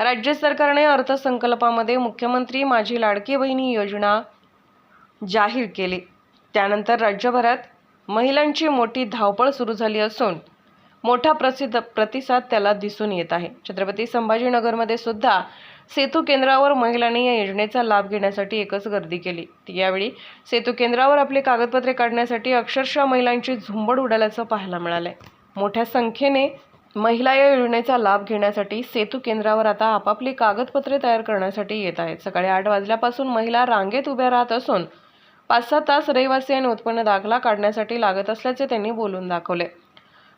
राज्य सरकारने अर्थसंकल्पामध्ये मुख्यमंत्री माझी लाडकी बहिणी योजना जाहीर केली. त्यानंतर राज्यभरात महिलांची मोठी धावपळ सुरू झाली असून मोठा प्रसिद्ध प्रतिसाद त्याला दिसून येत आहे. छत्रपती संभाजीनगरमध्ये सुद्धा सेतू केंद्रावर महिलांनी या योजनेचा लाभ घेण्यासाठी एकच गर्दी केली. यावेळी सेतू केंद्रावर आपली कागदपत्रे काढण्यासाठी अक्षरशः महिलांची झुंबड उडाल्याचं पाहायला मिळालंय. मोठ्या संख्येने महिला या योजनेचा लाभ घेण्यासाठी सेतू केंद्रावर आता आपापली कागदपत्रे तयार करण्यासाठी येत आहेत. सकाळी आठ वाजल्यापासून महिला रांगेत उभ्या राहत असून पाच सहा तास रहिवासी आणि उत्पन्न दाखला काढण्यासाठी लागत असल्याचे त्यांनी बोलून दाखवले.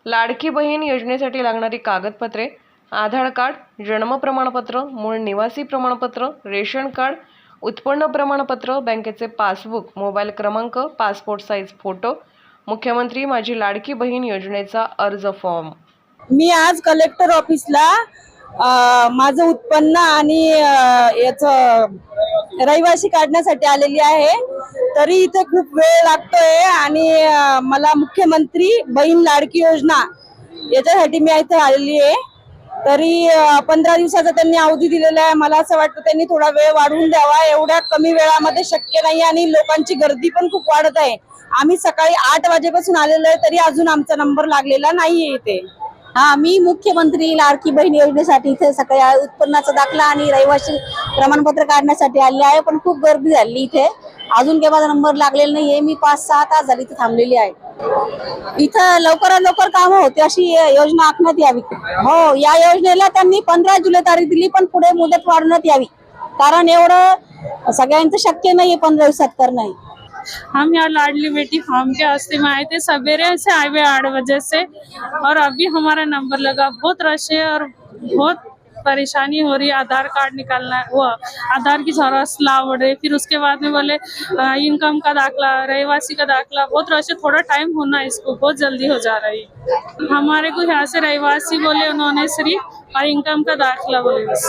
लाडकी बहीण योजनेसाठी लागणारी कागदपत्रे आधार कार्ड जन्म प्रमाणपत्र मूळ निवासी प्रमाणपत्र रेशन कार्ड उत्पन्न प्रमाणपत्र बँकेचे पासबुक मोबाईल क्रमांक पासपोर्ट साईज फोटो मुख्यमंत्री माझी लाडकी बहीण योजनेचा अर्ज फॉर्म मी आज कलेक्टर ऑफिसला माझं उत्पन्न आणि याच याचं रहिवासी काढण्यासाठी आलेली आहे. तरी इथे खूप वेळ लागतोय आणि मला मुख्यमंत्री बहीण लाडकी योजना याच्यासाठी मी इथे आलेली आहे. तरी पंधरा दिवसाचा त्यांनी अवधी दिलेला आहे. मला असं वाटतं त्यांनी थोडा वेळ वाढवून द्यावा. एवढ्या कमी वेळामध्ये शक्य नाही आणि लोकांची गर्दी पण खूप वाढत आहे. आम्ही सकाळी आठ वाजेपासून आलेलो आहे तरी अजून आमचा नंबर लागलेला नाहीये इथे. हा मी मुख्यमंत्री लाडकी बहीण योजनेसाठी इथे सकाळी उत्पन्नाचा दाखला आणि रहिवासी प्रमाणपत्र काढण्यासाठी आले आहे पण खूप गर्दी झाली इथे. अजून काही माझा नंबर लागलेला नाहीये मी पाच सहा तास झाली इथे थांबलेली आहे. इथं लवकरात लवकर काम होते अशी योजना आखण्यात यावी. हो या योजनेला त्यांनी पंधरा जुलै तारीख दिली पण पुढे मुदत वाढवण्यात यावी. कारण एवढं सगळ्यांचं शक्य नाहीये पंधरा दिवसात करणं हम यहाँ लाडली बेटी फार्म के वास्ते में आए थे सवेरे से आए हुए आठ बजे से और अभी हमारा नंबर लगा। बहुत रश है और बहुत परेशानी हो रही है। आधार कार्ड निकालना वो आधार की ज़रूरत लावड़ है फिर उसके बाद में बोले इनकम का दाखला, रहवासी का दाखला। बहुत रश है। थोड़ा टाइम होना इसको। बहुत जल्दी हो जा रही हमारे को यहाँ से रहवासी बोले उन्होंने सिर्फ़ और इनकम का दाखला बोले बस।